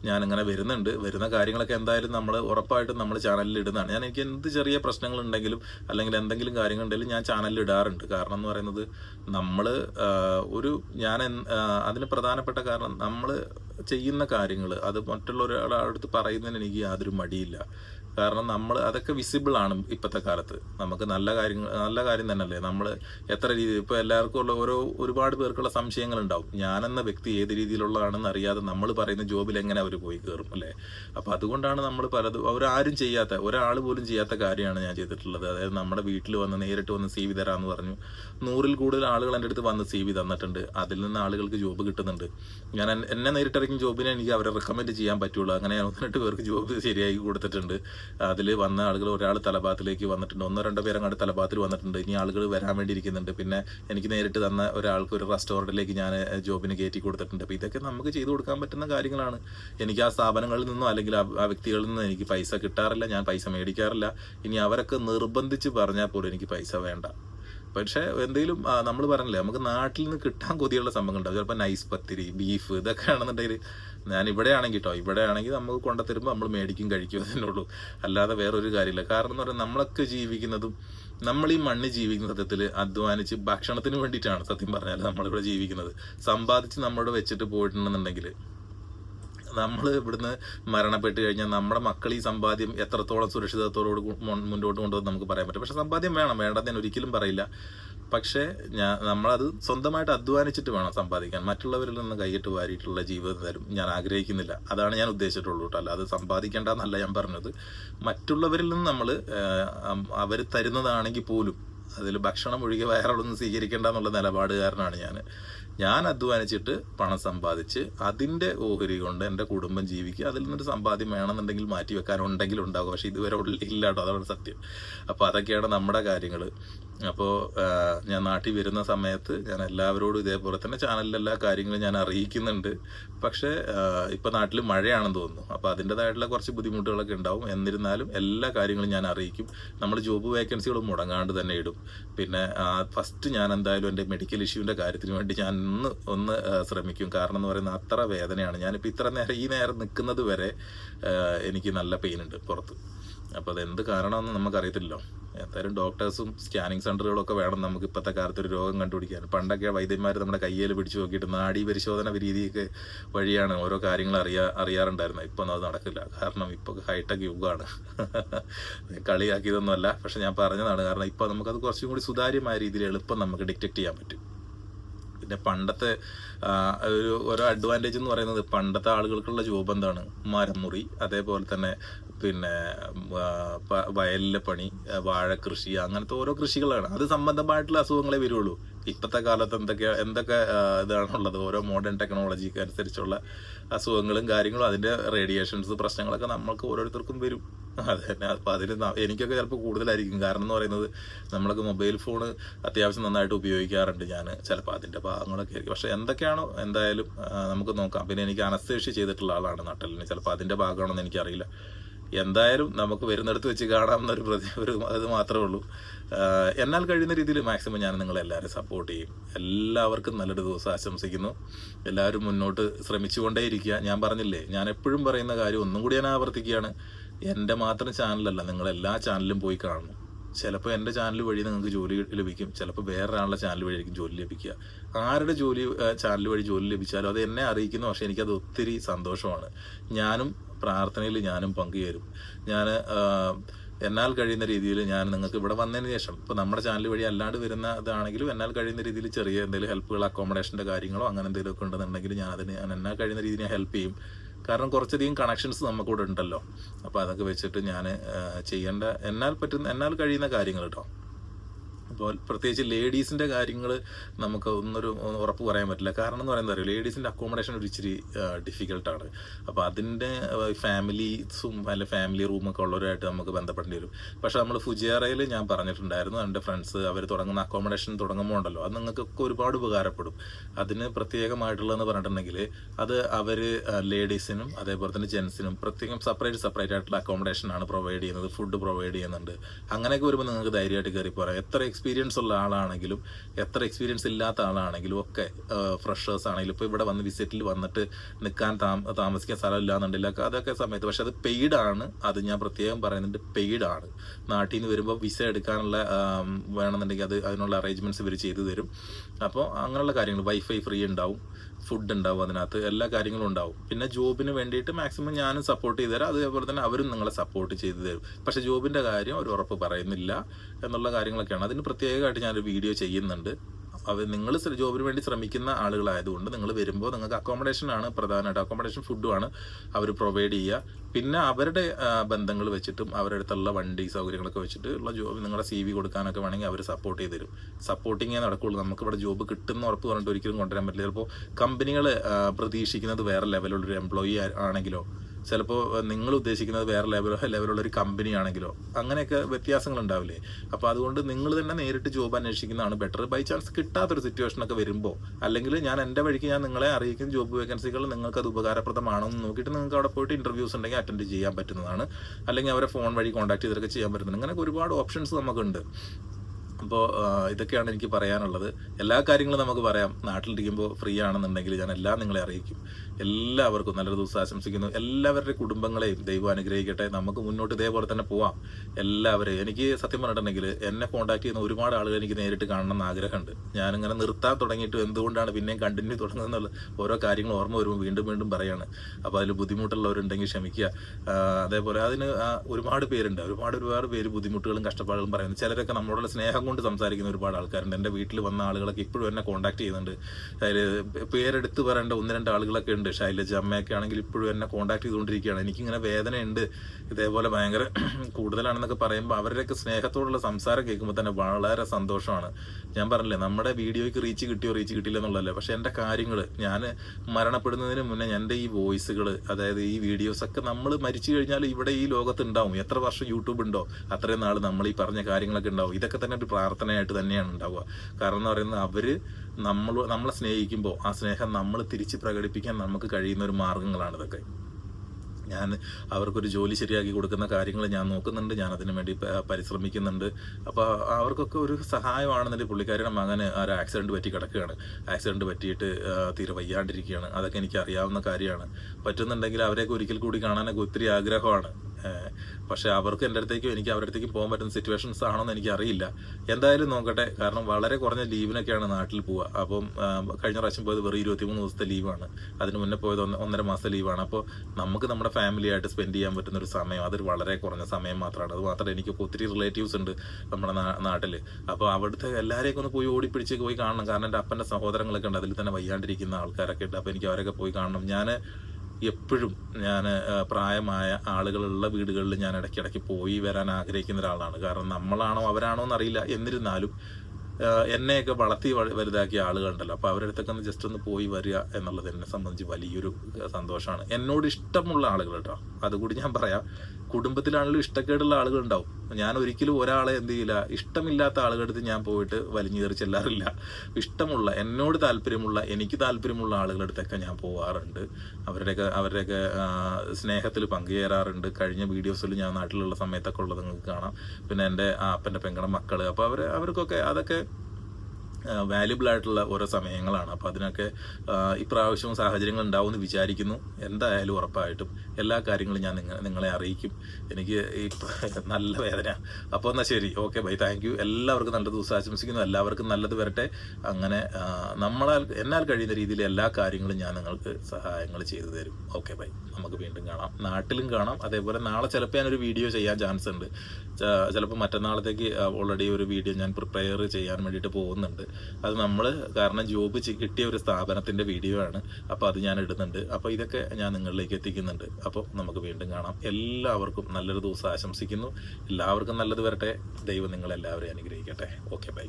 ഞാനിങ്ങനെ വരുന്നുണ്ട്. വരുന്ന കാര്യങ്ങളൊക്കെ എന്തായാലും നമ്മൾ ഉറപ്പായിട്ടും നമ്മൾ ചാനലിൽ ഇടുന്നതാണ്. ഞാൻ എനിക്ക് എന്ത് ചെറിയ പ്രശ്നങ്ങളുണ്ടെങ്കിലും അല്ലെങ്കിൽ എന്തെങ്കിലും കാര്യങ്ങളുണ്ടെങ്കിലും ഞാൻ ചാനലിൽ ഇടാറുണ്ട്. കാരണം എന്ന് പറയുന്നത് നമ്മൾ ഒരു ഞാൻ അതിന് പ്രധാനപ്പെട്ട കാരണം നമ്മൾ ചെയ്യുന്ന കാര്യങ്ങൾ അത് മറ്റുള്ള ഒരാളുടെ പറയുന്നതിന് എനിക്ക് യാതൊരു മടിയില്ല. കാരണം നമ്മൾ അതൊക്കെ വിസിബിൾ ആണ് ഇപ്പോഴത്തെ കാലത്ത്. നമുക്ക് നല്ല കാര്യങ്ങൾ നല്ല കാര്യം തന്നെയല്ലേ? നമ്മൾ എത്ര രീതി ഇപ്പോൾ എല്ലാവർക്കും ഉള്ള ഓരോ ഒരുപാട് പേർക്കുള്ള സംശയങ്ങൾ ഉണ്ടാവും ഞാനെന്ന വ്യക്തി ഏത് രീതിയിലുള്ളതാണെന്ന് അറിയാതെ നമ്മൾ പറയുന്ന ജോബിൽ എങ്ങനെ അവർ പോയി കയറും അല്ലേ? അപ്പോൾ അതുകൊണ്ടാണ് നമ്മൾ പലതും അവരാരും ചെയ്യാത്ത ഒരാൾ പോലും ചെയ്യാത്ത കാര്യമാണ് ഞാൻ ചെയ്തിട്ടുള്ളത്. അതായത് നമ്മുടെ വീട്ടിൽ വന്ന് നേരിട്ട് വന്ന് സി വി തരാമെന്ന് പറഞ്ഞു. നൂറിൽ കൂടുതൽ ആളുകൾ എന്റെ അടുത്ത് വന്ന് സി വി തന്നിട്ടുണ്ട്. അതിൽ നിന്ന് ആളുകൾക്ക് ജോബ് കിട്ടുന്നുണ്ട്. ഞാൻ എന്നെ നേരിട്ടിറങ്ങിയ ജോബിനെ എനിക്ക് അവരെ റെക്കമെൻഡ് ചെയ്യാൻ പറ്റുള്ളൂ. അങ്ങനെ ഒന്നിട്ട് പേർക്ക് ജോബ് ശരിയാക്കി കൊടുത്തിട്ടുണ്ട്. അതിൽ വന്ന ആളുകൾ ഒരാൾ തലഭാഗത്തിലേക്ക് വന്നിട്ടുണ്ട്. ഒന്നോ രണ്ടോ പേരെ അങ്ങോട്ട് തലഭാഗത്തിൽ വന്നിട്ടുണ്ട്. ഇനി ആളുകൾ വരാൻ വേണ്ടി ഇരിക്കുന്നുണ്ട്. പിന്നെ എനിക്ക് നേരിട്ട് തന്ന ഒരാൾക്ക് ഒരു റെസ്റ്റോറന്റിലേക്ക് ഞാൻ ജോബിന് കയറ്റി കൊടുത്തിട്ടുണ്ട്. അപ്പോൾ ഇതൊക്കെ നമുക്ക് ചെയ്തു കൊടുക്കാൻ പറ്റുന്ന കാര്യങ്ങളാണ്. എനിക്ക് ആ സ്ഥാപനങ്ങളിൽ നിന്നോ അല്ലെങ്കിൽ ആ ആ വ്യക്തികളിൽ നിന്നും എനിക്ക് പൈസ കിട്ടാറില്ല. ഞാൻ പൈസ മേടിക്കാറില്ല. ഇനി അവരൊക്കെ നിർബന്ധിച്ച് പറഞ്ഞാൽ പോലും എനിക്ക് പൈസ വേണ്ട. പക്ഷേ എന്തെങ്കിലും നമ്മൾ പറഞ്ഞില്ലേ നമുക്ക് നാട്ടിൽ നിന്ന് കിട്ടാൻ കൊതിയുള്ള സംഭവങ്ങൾ ഉണ്ടാവും ചിലപ്പോൾ നൈസ് പത്തിരി ബീഫ് ഇതൊക്കെ ആണെന്നുണ്ടെങ്കിൽ ഞാൻ ഇവിടെ ആണെങ്കിൽ കേട്ടോ ഇവിടെ ആണെങ്കിൽ നമുക്ക് കൊണ്ടുത്തരുമ്പോൾ നമ്മൾ മേടിക്കും കഴിക്കും അതന്നെ ഉള്ളൂ അല്ലാതെ വേറൊരു കാര്യമില്ല. കാരണം എന്ന് പറയുന്നത് നമ്മളൊക്കെ ജീവിക്കുന്നതും നമ്മൾ ഈ മണ്ണ് ജീവിക്കുന്ന സത്യത്തിൽ അധ്വാനിച്ച് ഭക്ഷണത്തിന് വേണ്ടിയിട്ടാണ് സത്യം പറഞ്ഞാൽ നമ്മളിവിടെ ജീവിക്കുന്നത്. സമ്പാദിച്ച് നമ്മളിവിടെ വെച്ചിട്ട് പോയിട്ടുണ്ടെന്നുണ്ടെങ്കിൽ നമ്മൾ ഇവിടുന്ന് മരണപ്പെട്ട് കഴിഞ്ഞാൽ നമ്മുടെ മക്കൾ ഈ സമ്പാദ്യം എത്രത്തോളം സുരക്ഷിതത്തോടുകൂടി മുന്നോട്ട് കൊണ്ടുവന്ന് നമുക്ക് പറയാൻ പറ്റും. പക്ഷെ സമ്പാദ്യം വേണം. വേണ്ടത് ഞാൻ ഒരിക്കലും പറയില്ല. പക്ഷേ ഞാൻ നമ്മളത് സ്വന്തമായിട്ട് അധ്വാനിച്ചിട്ട് വേണം സമ്പാദിക്കാൻ. മറ്റുള്ളവരിൽ നിന്ന് കൈയിട്ട് വാരിയിട്ടുള്ള ജീവിതം തരും. ഞാൻ ആഗ്രഹിക്കുന്നില്ല. അതാണ് ഞാൻ ഉദ്ദേശിച്ചിട്ടുള്ളൂ കേട്ടോ. അല്ല അത് സമ്പാദിക്കേണ്ട എന്നല്ല ഞാൻ പറഞ്ഞത്. മറ്റുള്ളവരിൽ നിന്ന് നമ്മൾ അവർ തരുന്നതാണെങ്കിൽ പോലും അതിൽ ഭക്ഷണം ഒഴികെ വേറൊന്നും സ്വീകരിക്കേണ്ട എന്നുള്ള നിലപാടുകാരനാണ് ഞാൻ. ഞാൻ അധ്വാനിച്ചിട്ട് പണം സമ്പാദിച്ച് അതിന്റെ ഓഹരി കൊണ്ട് എന്റെ കുടുംബം ജീവിക്കുക. അതിൽ നിന്നൊരു സമ്പാദ്യം വേണമെന്നുണ്ടെങ്കിൽ മാറ്റി വെക്കാനുണ്ടെങ്കിൽ ഉണ്ടാകും പക്ഷേ ഇതുവരെ ഉള്ള- ഇല്ല കേട്ടോ. അതാണ് സത്യം. അപ്പോൾ അതൊക്കെയാണ് നമ്മുടെ കാര്യങ്ങൾ. അപ്പോൾ ഞാൻ നാട്ടിൽ വരുന്ന സമയത്ത് ഞാൻ എല്ലാവരോടും ഇതേപോലെ തന്നെ ചാനലിൽ എല്ലാ കാര്യങ്ങളും ഞാൻ അറിയിക്കുന്നുണ്ട്. പക്ഷേ ഇപ്പം നാട്ടിൽ മഴയാണെന്ന് തോന്നുന്നു. അപ്പോൾ അതിന്റെതായിട്ടുള്ള കുറച്ച് ബുദ്ധിമുട്ടുകളൊക്കെ ഉണ്ടാവും. എന്നിരുന്നാലും എല്ലാ കാര്യങ്ങളും ഞാൻ അറിയിക്കും. നമ്മൾ ജോബ് വേക്കൻസികളും മുടങ്ങാണ്ട് തന്നെ ഇടും. പിന്നെ ഫസ്റ്റ് ഞാൻ എന്തായാലും എന്റെ മെഡിക്കൽ ഇഷ്യൂവിന്റെ കാര്യത്തിന് വേണ്ടി ഞാൻ ഒന്ന് ഒന്ന് ശ്രമിക്കും. കാരണം എന്ന് പറയുന്നത് അത്ര വേദനയാണ്. ഞാനിപ്പോൾ ഇത്ര നേരം ഈ നേരം നിൽക്കുന്നത് വരെ എനിക്ക് നല്ല പെയിൻ ഉണ്ട് പുറത്ത്. അപ്പോൾ അത് എന്ത് കാരണമെന്ന് നമുക്കറിയത്തില്ലല്ലോ. എന്തായാലും ഡോക്ടേഴ്സും സ്കാനിങ് സെന്ററുകളും ഒക്കെ വേണം നമുക്ക് ഇപ്പോഴത്തെ കാലത്ത് ഒരു രോഗം കണ്ടുപിടിക്കാൻ. പണ്ടൊക്കെ വൈദ്യന്മാർ നമ്മുടെ കയ്യിൽ പിടിച്ചു നോക്കിയിട്ട് നാടി പരിശോധന രീതിയൊക്കെ വഴിയാണ് ഓരോ കാര്യങ്ങൾ അറിയാ അറിയാറുണ്ടായിരുന്നത്. ഇപ്പം അത് നടക്കില്ല. കാരണം ഇപ്പോൾ ഹൈടെക് യുഗമാണ് കളിയാക്കിയതൊന്നുമല്ല. പക്ഷെ ഞാൻ പറഞ്ഞതാണ് കാരണം ഇപ്പോൾ നമുക്കത് കുറച്ചും കൂടി സുതാര്യമായ രീതിയിൽ എളുപ്പം നമുക്ക് ഡിറ്റക്ട് ചെയ്യാൻ പറ്റും. പിന്നെ പണ്ടത്തെ ഒരു ഓരോ അഡ്വാന്റേജ് എന്ന് പറയുന്നത് പണ്ടത്തെ ആളുകൾക്കുള്ള ജോബ് എന്താണ്? മരമുറി അതേപോലെ തന്നെ പിന്നെ വയലിലെ പണി വാഴ കൃഷി അങ്ങനത്തെ ഓരോ കൃഷികളാണ്. അത് സംബന്ധമായിട്ടുള്ള അസുഖങ്ങളെ വരുള്ളൂ. ഇപ്പോഴത്തെ കാലത്ത് എന്തൊക്കെ എന്തൊക്കെ ഇതാണുള്ളത്? ഓരോ മോഡേൺ ടെക്നോളജിക്ക് അനുസരിച്ചുള്ള അസുഖങ്ങളും കാര്യങ്ങളും അതിന്റെ റേഡിയേഷൻസ് പ്രശ്നങ്ങളൊക്കെ നമ്മൾക്ക് ഓരോരുത്തർക്കും വരും. അത് അപ്പം അതിന് എനിക്കൊക്കെ ചിലപ്പോൾ കൂടുതലായിരിക്കും. കാരണം എന്ന് പറയുന്നത് നമ്മളൊക്കെ മൊബൈൽ ഫോൺ അത്യാവശ്യം നന്നായിട്ട് ഉപയോഗിക്കാറുണ്ട് ഞാൻ ചിലപ്പോൾ അതിന്റെ ഭാഗങ്ങളൊക്കെ ആയിരിക്കും. പക്ഷേ എന്തൊക്കെയാണോ എന്തായാലും നമുക്ക് നോക്കാം. പിന്നെ എനിക്ക് അനസ്തേഷ്യ ചെയ്തിട്ടുള്ള ആളാണ് നട്ടലിന്. ചിലപ്പോൾ അതിന്റെ ഭാഗമാണോ എന്ന് എനിക്കറിയില്ല. എന്തായാലും നമുക്ക് വരുന്നിടത്ത് വെച്ച് കാണാമെന്നൊരു പ്രതി ഒരു അത് മാത്രമേ ഉള്ളൂ. എന്നാൽ കഴിയുന്ന രീതിയിൽ മാക്സിമം ഞാൻ നിങ്ങളെല്ലാവരും സപ്പോർട്ട് ചെയ്യും. എല്ലാവർക്കും നല്ലൊരു ദിവസം ആശംസിക്കുന്നു. എല്ലാവരും മുന്നോട്ട് ശ്രമിച്ചുകൊണ്ടേയിരിക്കുക. ഞാൻ പറഞ്ഞില്ലേ ഞാൻ എപ്പോഴും പറയുന്ന കാര്യം ഒന്നും കൂടി ഞാൻ ആവർത്തിക്കുകയാണ്. എന്റെ മാത്രം ചാനലല്ല നിങ്ങൾ എല്ലാ ചാനലിലും പോയി കാണണം. ചിലപ്പോൾ എന്റെ ചാനൽ വഴി നിങ്ങൾക്ക് ജോലി ലഭിക്കും. ചിലപ്പോൾ വേറൊരാളുടെ ചാനൽ വഴി ആയിരിക്കും ജോലി ലഭിക്കുക. ആരുടെ ജോലി ചാനൽ വഴി ജോലി ലഭിച്ചാലും അത് എന്നെ അറിയിക്കുന്നു. പക്ഷേ എനിക്കത് ഒത്തിരി സന്തോഷമാണ്. ഞാനും പ്രാർത്ഥനയിൽ ഞാനും പങ്കുചേരും. ഞാൻ എന്നാൽ കഴിയുന്ന രീതിയിൽ ഞാൻ നിങ്ങൾക്ക് ഇവിടെ വന്നതിന് ശേഷം ഇപ്പോൾ നമ്മുടെ ചാനൽ വഴി അല്ലാണ്ട് വരുന്ന ഇതാണെങ്കിലും എന്നാൽ കഴിയുന്ന രീതിയിൽ ചെറിയ എന്തെങ്കിലും ഹെൽപ്പുകൾ അക്കോമഡേഷന്റെ കാര്യങ്ങളോ അങ്ങനെ എന്തെങ്കിലുമൊക്കെ ഉണ്ടെന്നുണ്ടെങ്കിൽ ഞാൻ അതിന് ഞാൻ എന്നാൽ കഴിയുന്ന രീതിയിൽ ഞാൻ ഹെൽപ്പ് ചെയ്യും. കാരണം കുറച്ചധികം കണക്ഷൻസ് നമുക്കിവിടെ ഉണ്ടല്ലോ. അപ്പോൾ അതൊക്കെ വെച്ചിട്ട് ഞാൻ ചെയ്യേണ്ട എന്നാൽ പറ്റുന്ന എന്നാൽ കഴിയുന്ന കാര്യങ്ങൾ കേട്ടോ അപ്പോൾ പ്രത്യേകിച്ച് ലേഡീസിന്റെ കാര്യങ്ങൾ നമുക്ക് ഒന്നൊരു ഉറപ്പ് പറയാൻ പറ്റില്ല. കാരണം എന്ന് പറയുന്നത് അറിയാം? ലേഡീസിന്റെ അക്കോമഡേഷൻ ഒരു ഇച്ചിരി ഡിഫിക്കൽട്ടാണ് അപ്പോൾ അതിന്റെ ഫാമിലീസും അല്ലെ ഫാമിലി റൂമൊക്കെ ഉള്ളവരായിട്ട് നമുക്ക് ബന്ധപ്പെടേണ്ടി വരും. പക്ഷേ നമ്മൾ ഫുജിയറയിൽ ഞാൻ പറഞ്ഞിട്ടുണ്ടായിരുന്നു എന്റെ ഫ്രണ്ട്സ് അവർ തുടങ്ങുന്ന അക്കോമഡേഷൻ തുടങ്ങുമ്പോൾ ഉണ്ടല്ലോ അത് നിങ്ങൾക്കൊക്കെ ഒരുപാട് ഉപകാരപ്പെടും. അതിന് പ്രത്യേകമായിട്ടുള്ളതെന്ന് പറഞ്ഞിട്ടുണ്ടെങ്കിൽ അത് അവർ ലേഡീസിനും അതേപോലെ തന്നെ ജെൻസിനും പ്രത്യേകം സെപ്പറേറ്റ് സെപ്പറേറ്റ് ആയിട്ടുള്ള അക്കോമഡേഷൻ ആണ് പ്രൊവൈഡ് ചെയ്യുന്നത് ഫുഡ് പ്രൊവൈഡ് ചെയ്യുന്നുണ്ട്. അങ്ങനെയൊക്കെ വരുമ്പോൾ നിങ്ങൾക്ക് ധൈര്യമായിട്ട് കയറി പോരാം എത്ര എക്സ്പീരിയൻസ് ഉള്ള ആളാണെങ്കിലും എത്ര എക്സ്പീരിയൻസ് ഇല്ലാത്ത ആളാണെങ്കിലും ഒക്കെ ഫ്രഷേഴ്സ് ആണെങ്കിലും ഇപ്പോൾ ഇവിടെ വന്ന് വിസിറ്റിൽ വന്നിട്ട് നിൽക്കാൻ താമ താമസിക്കാൻ സ്ഥലമില്ല ഒക്കെ അതൊക്കെ സമയത്ത്. പക്ഷെ അത് പെയ്ഡ് ആണ്. അത് ഞാൻ പ്രത്യേകം പറയുന്നുണ്ട് പെയ്ഡ് ആണ്. നാട്ടിൽ നിന്ന് വരുമ്പോൾ വിസ എടുക്കാനുള്ള വേണമെന്നുണ്ടെങ്കിൽ അത് അതിനുള്ള അറേഞ്ച്മെന്റ്സ് ഇവർ ചെയ്തു തരും. അപ്പോൾ അങ്ങനെയുള്ള കാര്യങ്ങൾ വൈഫൈ ഫ്രീ ഉണ്ടാവും. ഫുഡ് ഉണ്ടാവും അതിനകത്ത്. എല്ലാ കാര്യങ്ങളും ഉണ്ടാവും. പിന്നെ ജോബിന് വേണ്ടിയിട്ട് മാക്സിമം ഞാനും സപ്പോർട്ട് ചെയ്തു തരാം. അതേപോലെ തന്നെ അവരും നിങ്ങളെ സപ്പോർട്ട് ചെയ്തു തരും. പക്ഷെ ജോബിന്റെ കാര്യം ഒരു ഉറപ്പ് പറയുന്നില്ല എന്നുള്ള കാര്യങ്ങളൊക്കെയാണ്. അതിന് പ്രത്യേകമായിട്ട് ഞാനൊരു വീഡിയോ ചെയ്യുന്നുണ്ട്. അവർ നിങ്ങൾ ജോബിന് വേണ്ടി ശ്രമിക്കുന്ന ആളുകളായതുകൊണ്ട് നിങ്ങൾ വരുമ്പോൾ നിങ്ങൾക്ക് അക്കോമഡേഷൻ ആണ് പ്രധാനമായിട്ട്. അക്കോമഡേഷൻ ഫുഡുമാണ് അവർ പ്രൊവൈഡ് ചെയ്യുക. പിന്നെ അവരുടെ ബന്ധങ്ങൾ വെച്ചിട്ടും അവരുടെ അടുത്തുള്ള വണ്ടി സൗകര്യങ്ങളൊക്കെ വെച്ചിട്ട് ഉള്ള ജോബ് നിങ്ങളുടെ സി വി കൊടുക്കാനൊക്കെ വേണമെങ്കിൽ അവർ സപ്പോർട്ട് ചെയ്ത് തരും. സപ്പോർട്ടിങ്ങേ നടക്കുള്ളൂ. നമുക്ക് ഇവിടെ ജോബ് കിട്ടുന്ന ഉറപ്പ് പറഞ്ഞിട്ട് ഒരിക്കലും കൊണ്ടുവരാൻ പറ്റില്ല. ചിലപ്പോൾ കമ്പനികൾ പ്രതീക്ഷിക്കുന്നത് വേറെ ലെവലുള്ള ഒരു എംപ്ലോയി ആണെങ്കിലോ ചിലപ്പോൾ നിങ്ങൾ ഉദ്ദേശിക്കുന്നത് വേറെ ലെവലോ ലെവലുള്ള ഒരു കമ്പനി ആണെങ്കിലോ അങ്ങനെയൊക്കെ വ്യത്യാസങ്ങൾ ഉണ്ടാവില്ലേ? അപ്പോൾ അതുകൊണ്ട് നിങ്ങൾ തന്നെ നേരിട്ട് ജോബ് അന്വേഷിക്കുന്നതാണ് ബെറ്റർ ബൈ ചാൻസ് കിട്ടാത്തൊരു സിറ്റുവേഷനൊക്കെ വരുമ്പോൾ അല്ലെങ്കിൽ ഞാൻ എന്റെ വഴിക്ക് ഞാൻ നിങ്ങളെ അറിയിക്കുന്ന ജോബ് വേക്കൻസികൾ നിങ്ങൾക്ക് അത് ഉപകാരപ്രദമാണോ എന്ന് നോക്കിയിട്ട് നിങ്ങൾക്ക് അവിടെ പോയിട്ട് ഇന്റർവ്യൂസ് ഉണ്ടെങ്കിൽ അറ്റൻഡ് ചെയ്യാൻ പറ്റുന്നതാണ്. അല്ലെങ്കിൽ അവരെ ഫോൺ വഴി കോൺടാക്ട് ചെയ്തൊക്കെ ചെയ്യാൻ പറ്റുന്നത് അങ്ങനെയൊക്കെ ഒരുപാട് ഓപ്ഷൻസ് നമുക്കുണ്ട്. അപ്പോൾ ഇതൊക്കെയാണ് എനിക്ക് പറയാനുള്ളത്. എല്ലാ കാര്യങ്ങളും നമുക്ക് പറയാം. നാട്ടിലിരിക്കുമ്പോൾ ഫ്രീ ആണെന്നുണ്ടെങ്കിൽ ഞാൻ എല്ലാം നിങ്ങളെ അറിയിക്കും. എല്ലാവർക്കും നല്ലൊരു ദിവസം ആശംസിക്കുന്നു. എല്ലാവരുടെ കുടുംബങ്ങളെയും ദൈവം അനുഗ്രഹിക്കട്ടെ. നമുക്ക് മുന്നോട്ട് ഇതേപോലെ തന്നെ പോവാം. എല്ലാവരെയും. എനിക്ക് സത്യം പറഞ്ഞിട്ടുണ്ടെങ്കിൽ എന്നെ കോൺടാക്ട് ചെയ്യുന്ന ഒരുപാട് ആളുകൾ എനിക്ക് നേരിട്ട് കാണണം എന്ന് ആഗ്രഹമുണ്ട്. ഞാനിങ്ങനെ നിർത്താൻ തുടങ്ങിയിട്ട് എന്തുകൊണ്ടാണ് പിന്നെയും കണ്ടിന്യൂ തുടങ്ങുന്നുള്ള ഓരോ കാര്യങ്ങൾ ഓർമ്മ വരുമ്പോൾ വീണ്ടും വീണ്ടും പറയാണ്. അപ്പോൾ അതിൽ ബുദ്ധിമുട്ടുള്ളവരുണ്ടെങ്കിൽ ക്ഷമിക്കുക. അതേപോലെ അതിന് ഒരുപാട് പേരുണ്ട്. ഒരുപാട് ഒരുപാട് പേര് ബുദ്ധിമുട്ടുകളും കഷ്ടപ്പാടുകളും പറയുന്നു ചിലരൊക്കെ നമ്മളോട് സ്നേഹം കൊണ്ട് സംസാരിക്കുന്ന ഒരുപാട് ആൾക്കാരുണ്ട്. എന്റെ വീട്ടിൽ വന്ന ആളുകളൊക്കെ ഇപ്പോഴും എന്നെ കോൺടാക്ട് ചെയ്യുന്നുണ്ട്. അതിൽ പേരെടുത്ത് പറയേണ്ട ഒന്ന് രണ്ട് ആളുകളൊക്കെ ഉണ്ട്. ശൈലജ അമ്മയൊക്കെ ആണെങ്കിൽ ഇപ്പോഴും എന്നെ കോണ്ടാക്ട് ചെയ്തുകൊണ്ടിരിക്കുകയാണ്. എനിക്കിങ്ങനെ വേദനയുണ്ട്. ഇതേപോലെ ഭയങ്കര കൂടുതലാണെന്നൊക്കെ പറയുമ്പോൾ അവരുടെയൊക്കെ സ്നേഹത്തോടുള്ള സംസാരം കേൾക്കുമ്പോൾ തന്നെ വളരെ സന്തോഷമാണ്. ഞാൻ പറഞ്ഞില്ലേ നമ്മുടെ വീഡിയോയ്ക്ക് റീച്ച് കിട്ടിയോ റീച്ച് കിട്ടിയില്ല എന്നുള്ളതല്ലേ. പക്ഷെ എന്റെ കാര്യങ്ങൾ ഞാൻ മരണപ്പെടുന്നതിന് മുന്നേ എന്റെ ഈ വോയിസുകൾ അതായത് ഈ വീഡിയോസ് ഒക്കെ നമ്മൾ മരിച്ചു കഴിഞ്ഞാൽ ഇവിടെ ഈ ലോകത്ത് ഉണ്ടാവും എത്ര വർഷം യൂട്യൂബ് ഉണ്ടോ അത്രയും നാൾ നമ്മൾ ഈ പറഞ്ഞ കാര്യങ്ങളൊക്കെ ഉണ്ടാവും. ഇതൊക്കെ തന്നെ ഒരു പ്രാർത്ഥനയായിട്ട് തന്നെയാണ് ഉണ്ടാവുക. കാരണം എന്ന് പറയുന്നത് അവർ നമ്മൾ നമ്മളെ സ്നേഹിക്കുമ്പോൾ ആ സ്നേഹം നമ്മൾ തിരിച്ച് പ്രകടിപ്പിക്കാൻ നമുക്ക് കഴിയുന്ന ഒരു മാർഗങ്ങളാണ് ഇതൊക്കെ. ഞാൻ അവർക്കൊരു ജോലി ശരിയാക്കി കൊടുക്കുന്ന കാര്യങ്ങൾ ഞാൻ നോക്കുന്നുണ്ട് ഞാൻ അതിന് വേണ്ടി പരിശ്രമിക്കുന്നുണ്ട്. അപ്പോൾ അവർക്കൊക്കെ ഒരു സഹായമാണെന്നുണ്ടെങ്കിൽ പുള്ളിക്കാരിയുടെ മകന് ആ ഒരു ആക്സിഡന്റ് പറ്റി കിടക്കുകയാണ്. ആക്സിഡന്റ് പറ്റിയിട്ട് തീരെ വയ്യാണ്ടിരിക്കുകയാണ്. അതൊക്കെ എനിക്ക് അറിയാവുന്ന കാര്യമാണ്. പറ്റുന്നുണ്ടെങ്കിൽ അവരെയൊക്കെ ഒരിക്കൽ കൂടി കാണാനൊക്കെ ഒത്തിരി ആഗ്രഹമാണ്. പക്ഷെ അവർക്ക് എന്റെ അടുത്തേക്കും എനിക്ക് അവരുടെ അടുത്തേക്ക് പോകാൻ പറ്റുന്ന സിറ്റുവേഷൻസ് ആണോ എന്ന് അറിയില്ല എന്തായാലും നോക്കട്ടെ കാരണം വളരെ കുറഞ്ഞ ലീവിനൊക്കെയാണ് നാട്ടിൽ പോവുക. അപ്പം കഴിഞ്ഞ പ്രാവശ്യം പോയത് വെറും ഇരുപത്തിമൂന്ന് ദിവസത്തെ ലീവാണ് അതിന് മുന്നേ പോയത് ഒന്ന് ഒന്നര മാസത്തെ ലീവാണ് അപ്പോൾ നമുക്ക് നമ്മുടെ ഫാമിലിയായിട്ട് സ്പെൻഡ് ചെയ്യാൻ പറ്റുന്ന ഒരു സമയം അതൊരു വളരെ കുറഞ്ഞ സമയം മാത്രമാണ് അത് മാത്രമല്ല എനിക്ക് ഒത്തിരി റിലേറ്റീവ്സ് ഉണ്ട് നമ്മുടെ നാട്ടിൽ അപ്പോൾ അവിടുത്തെ എല്ലാവരെയൊക്കെ ഒന്ന് പോയി ഓടിപ്പിടിച്ച് പോയി കാണണം. കാരണം എന്റെ അപ്പന്റെ സഹോദരങ്ങളൊക്കെ ഉണ്ട്. അതിൽ തന്നെ വയ്യാണ്ടിരിക്കുന്ന ആൾക്കാരൊക്കെ ഉണ്ട്. അപ്പോൾ എനിക്ക് അവരൊക്കെ പോയി കാണണം. ഞാൻ എപ്പോഴും ഞാൻ പ്രായമായ ആളുകളുള്ള വീടുകളിൽ ഞാൻ ഇടയ്ക്കിടയ്ക്ക് പോയി വരാൻ ആഗ്രഹിക്കുന്ന ഒരാളാണ്. കാരണം നമ്മളാണോ അവരാണോ എന്നറിയില്ല. എന്നിരുന്നാലും എന്നെയൊക്കെ വളർത്തി വലുതാക്കിയ ആളുകളുണ്ടല്ലോ. അപ്പോൾ അവരുടെ അടുത്തൊക്കെ ഒന്ന് ജസ്റ്റ് ഒന്ന് പോയി വരിക എന്നുള്ളത് എന്നെ സംബന്ധിച്ച് വലിയൊരു സന്തോഷമാണ്. എന്നോട് ഇഷ്ടമുള്ള ആളുകൾ കേട്ടോ അതുകൂടി ഞാൻ പറയാം. കുടുംബത്തിലാണെങ്കിലും ഇഷ്ടക്കേടുള്ള ആളുകൾ ഉണ്ടാവും ഞാൻ ഒരിക്കലും ഒരാളെ എന്ത് ചെയ്യില്ല. ഇഷ്ടമില്ലാത്ത ആളുകളുടെ അടുത്ത് ഞാൻ പോയിട്ട് വലിഞ്ഞു കയറി ചെല്ലാറില്ല. ഇഷ്ടമുള്ള എന്നോട് താല്പര്യമുള്ള എനിക്ക് താല്പര്യമുള്ള ആളുകളുടെ അടുത്തൊക്കെ ഞാൻ പോവാറുണ്ട്. അവരുടെയൊക്കെ അവരുടെയൊക്കെ സ്നേഹത്തിൽ പങ്കുചേരാറുണ്ട്. കഴിഞ്ഞ വീഡിയോസിൽ ഞാൻ നാട്ടിലുള്ള സമയത്തൊക്കെ ഉള്ളത് നിങ്ങൾക്ക് കാണാം. പിന്നെ എന്റെ അപ്പന്റെ പെങ്ങളുടെ മക്കൾ അപ്പോൾ അവർ അവർക്കൊക്കെ അതൊക്കെ വാല്യുബിൾ ആയിട്ടുള്ള ഓരോ സമയങ്ങളാണ്. അപ്പോൾ അതിനൊക്കെ ഇപ്രാവശ്യവും സാഹചര്യങ്ങൾ ഉണ്ടാവുമെന്ന് വിചാരിക്കുന്നു. എന്തായാലും ഉറപ്പായിട്ടും എല്ലാ കാര്യങ്ങളും ഞാൻ നിങ്ങ നിങ്ങളെ അറിയിക്കും. എനിക്ക് ഈ നല്ല വേദന. അപ്പോൾ എന്നാൽ ശരി. Okay bye. Thank you. എല്ലാവർക്കും നല്ല ദിവസം ആശംസിക്കുന്നു എല്ലാവർക്കും നല്ലത് വരട്ടെ. അങ്ങനെ നമ്മളാൽ എന്നാൽ കഴിയുന്ന രീതിയിൽ എല്ലാ കാര്യങ്ങളും ഞാൻ നിങ്ങൾക്ക് സഹായങ്ങൾ ചെയ്തു തരും. Okay bye. നമുക്ക് വീണ്ടും കാണാം. നാട്ടിലും കാണാം. അതേപോലെ നാളെ ചിലപ്പോൾ ഞാനൊരു വീഡിയോ ചെയ്യാൻ ചാൻസ് ഉണ്ട് ചിലപ്പോൾ മറ്റന്നാളത്തേക്ക് ഓൾറെഡി ഒരു വീഡിയോ ഞാൻ പ്രിപ്പയർ ചെയ്യാൻ വേണ്ടിയിട്ട് പോകുന്നുണ്ട്. അത് നമ്മൾ കാരണം ജോബ് കിട്ടിയ ഒരു സ്ഥാപനത്തിന്റെ വീഡിയോ ആണ്. അപ്പോൾ അത് ഞാൻ ഇടുന്നുണ്ട്. അപ്പോൾ ഇതൊക്കെ ഞാൻ നിങ്ങളിലേക്ക് എത്തിക്കുന്നുണ്ട്. അപ്പോൾ നമുക്ക് വീണ്ടും കാണാം. എല്ലാവർക്കും നല്ലൊരു ദിവസം ആശംസിക്കുന്നു. എല്ലാവർക്കും നല്ലത് വരട്ടെ. ദൈവം നിങ്ങളെല്ലാവരെയും അനുഗ്രഹിക്കട്ടെ. Okay bye